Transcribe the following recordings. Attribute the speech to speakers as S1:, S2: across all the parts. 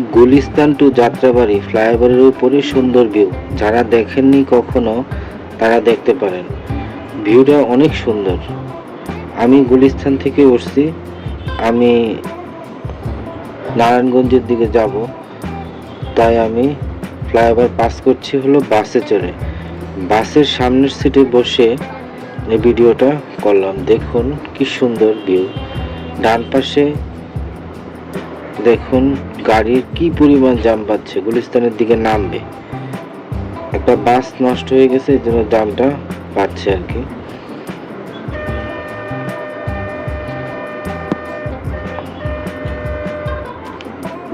S1: Gulistan two Jatrabari ফ্লাইওভারের উপরে সুন্দর ভিউ। যারা দেখেননি কখনো, তারা দেখতে পারেন। ভিউটা অনেক সুন্দর। আমি গুলিস্তান থেকে উঠছি। আমি নারায়ণগঞ্জের দিকে যাব। তাই আমি ফ্লাইওভার পাস করছি হলো বাসে চড়ে। বাসের সামনের সিটে বসে এই ভিডিওটা করলাম। দেখুন কি সুন্দর ভিউ। ডান পাশে দেখুন, গাড়ির কি পরিমাণ জাম পাচ্ছে, গুলিস্তানের দিকে নামবে। একটা বাস নষ্ট হয়ে গেছে, এই জন্য জামটা পাচ্ছে আর কি।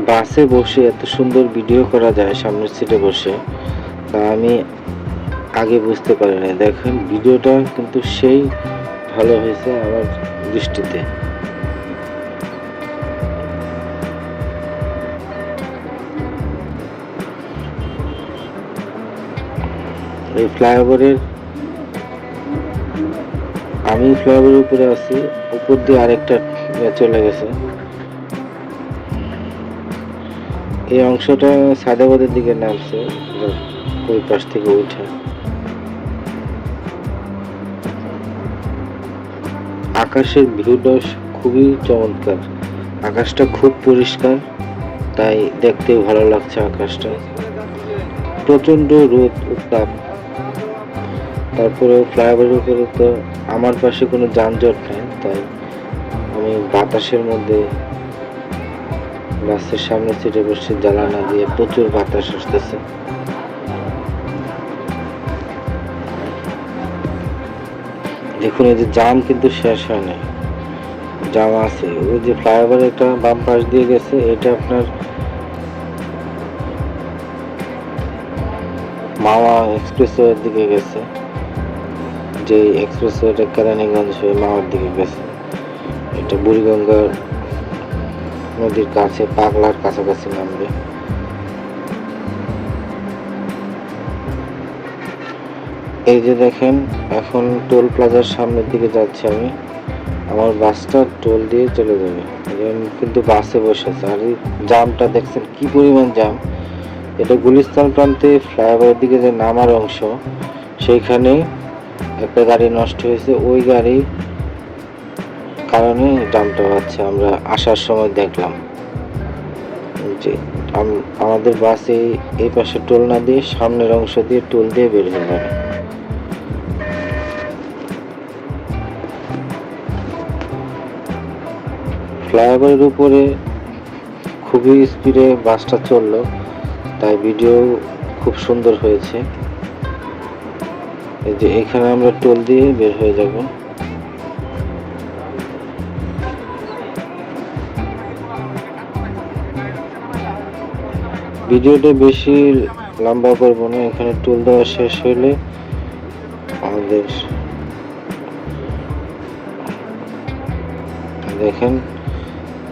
S1: বাসে বসে এত সুন্দর ভিডিও করা যায় সামনের সিটে বসে, তা আমি আগে বুঝতে পারি না দেখেন ভিডিওটা কিন্তু সেই ভালো হয়েছে আমার দৃষ্টিতে। এই ফ্লাইওভারের, আমি ফ্লাইওভারের উপরে আছি, উপর দিয়ে আরেকটা ইয়ে চলে গেছে। এই অংশটা সাদাবাদের দিকে নামছে, ওই পাশ থেকে উঠে। আকাশের ভিউটা খুবই চমৎকার। আকাশটা খুব পরিষ্কার, তাই দেখতে ভালো লাগছে আকাশটা। প্রচণ্ড রোদ, উত্তাপ। তারপরে ফ্লাইওভারের উপরে তো আমার পাশে কোনো যানজট নেই, তাই আমি বাতাসের মধ্যে বাসের সামনে সিটে বসে জ্বালানা দিয়ে প্রচুর বাতাস আসতেছে। দেখুন, এই যে জাম কিন্তু শেষ হয় নাই জাম আছে। ওই যে ফ্লাইওভার একটা বাম পাশ দিয়ে গেছে, এটা আপনার মাওয়া এক্সপ্রেসওয়ের দিকে গেছে। যে এক্সপ্রেসওয়েটা কেরানীগঞ্জ হয়ে মাওয়ার দিকে গেছে। এটা বুড়িগঙ্গার নদীর কাছে, পাগলার কাছাকাছি নামবে। এই যে দেখেন, এখন টোল প্লাজার সামনের দিকে যাচ্ছি আমি। আমার বাসটা টোল দিয়ে চলে যাবে। কিন্তু বাসে বসেছে আর এই জামটা দেখছেন কি পরিমাণ জাম। এটা গুলিস্তান প্রান্তে ফ্লাইওভারের দিকে যে নামার অংশ, সেইখানে একটা গাড়ি নষ্ট হয়েছে, ওই গাড়ি কারণে জামটা হচ্ছে, আমরা আসার সময় দেখলাম। যে আম- আমাদের বাসে এই পাশে টোল না দিয়ে সামনের অংশ দিয়ে টোল দিয়ে বের হয়ে যাবে ফ্লাইওভারের উপরে খুবই স্পিডে বাসটা চলল, তাই ভিডিও খুব সুন্দর হয়েছে। এই যে এখানে আমরা টোল দিয়ে বের হয়ে যাব। ভিডিওটা বেশি লম্বা করব না, এখানে টোল দেওয়া শেষ হলে আমাদের দেখেন,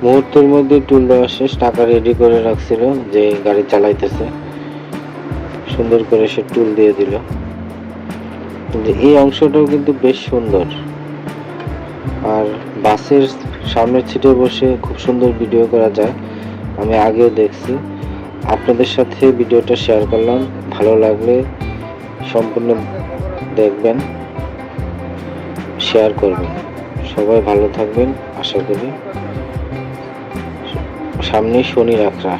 S1: মুহূর্তের মধ্যে টুল দেওয়া শেষ, টাকা রেডি করে রাখছিল যে গাড়ি চালাইতেছে। সুন্দর করে সে টুল দিয়ে দিল। এই অংশটাও কিন্তু বেশ সুন্দর। আর বাসের সামনের সিটে বসে খুব সুন্দর ভিডিও করা যায়, আমি আগেও দেখছি। আপনাদের সাথে ভিডিওটা শেয়ার করলাম, ভালো লাগলে সম্পূর্ণ দেখবেন শেয়ার করবেন। সবাই ভালো থাকবেন, আশা করি। সামনে শনি রাখরা